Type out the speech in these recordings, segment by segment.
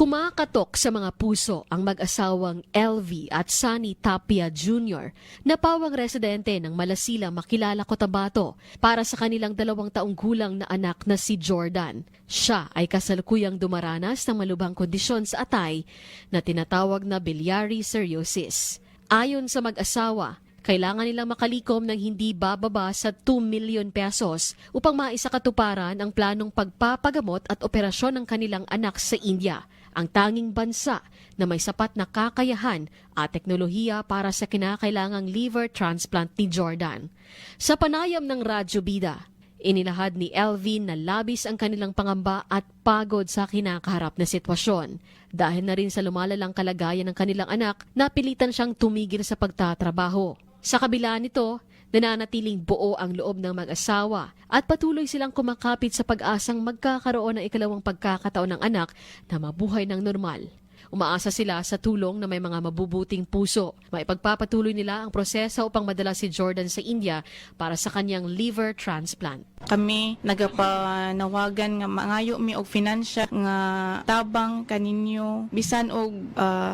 Kumakatok sa mga puso ang mag-asawang LV at Sunny Tapia Jr. na pawang residente ng Malasila Makilala Cotabato para sa kanilang dalawang taong gulang na anak na si Jordan. Siya ay kasalukuyang dumaranas ng malubhang kondisyon sa atay na tinatawag na biliary cirrhosis. Ayon sa mag-asawa, kailangan nilang makalikom ng hindi bababa sa 2 milyon pesos upang maisakatuparan ang planong pagpapagamot at operasyon ng kanilang anak sa India, ang tanging bansa na may sapat na kakayahan at teknolohiya para sa kinakailangang liver transplant ni Jordan. Sa panayam ng Radyo Bida, Inilahad ni Elvin na labis ang kanilang pangamba at pagod sa kinakaharap na sitwasyon. Dahil na rin sa lumalalang kalagayan ng kanilang anak, napilitan siyang tumigil sa pagtatrabaho. Sa kabila nito, nananatiling buo ang loob ng mag-asawa at patuloy silang kumakapit sa pag-asang magkakaroon ng ikalawang pagkakataon ng anak na mabuhay ng normal. Umaasa sila sa tulong na may mga mabubuting puso. Maipagpapatuloy nila ang proseso upang madala si Jordan sa India para sa kanyang liver transplant. kami nagapanawagan nga mangayo mi og finansya nga tabang kaninyo. Bisan og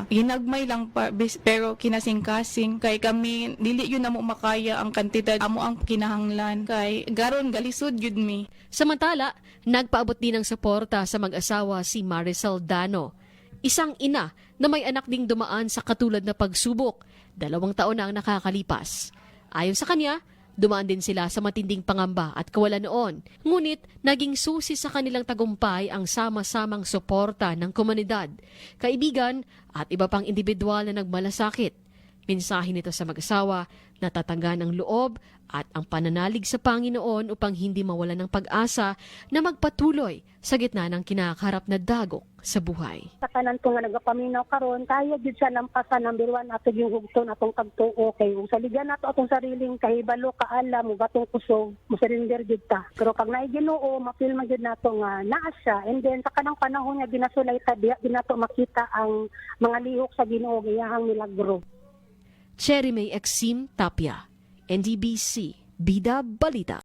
hinagmay lang pa, bis- pero kinasing-kasing kay kami dili yun namo makaya ang kantidad. Amo ang kinahanglan. Kay garon galisod yun mi. Samantala, nagpaabot din ng suporta sa mag-asawa si Maricel Dano, isang ina na may anak ding dumaan sa katulad na pagsubok. Dalawang taon na ang nakakalipas. Ayon sa kanya, dumaan din sila sa matinding pangamba at kawalan noon. Ngunit naging susi sa kanilang tagumpay ang sama-samang suporta ng komunidad, kaibigan at iba pang individual na nagmalasakit. Mensahe nito sa mag-asawa na tatanggan ang loob at ang pananalig sa Panginoon upang hindi mawalan ng pag-asa na magpatuloy sa gitna ng kinakaharap na dagok sa buhay. sa kanan ko nga nagapaminaw karon kaya gid siya lampasan number one ato yung hugton atong pagtuo kay kung saligan nato atong sariling kahibalo kaala mo gatong kusog mo surrender gid ta. Pero pag naay Ginoo mapil man gid nato nga siya. And then sa kanang panahon nga ginasulay ta diha gid nato makita ang mga lihok sa Ginoo nga iyahang milagro Cherry May Exim Tapia, NDBC, Bida Balita.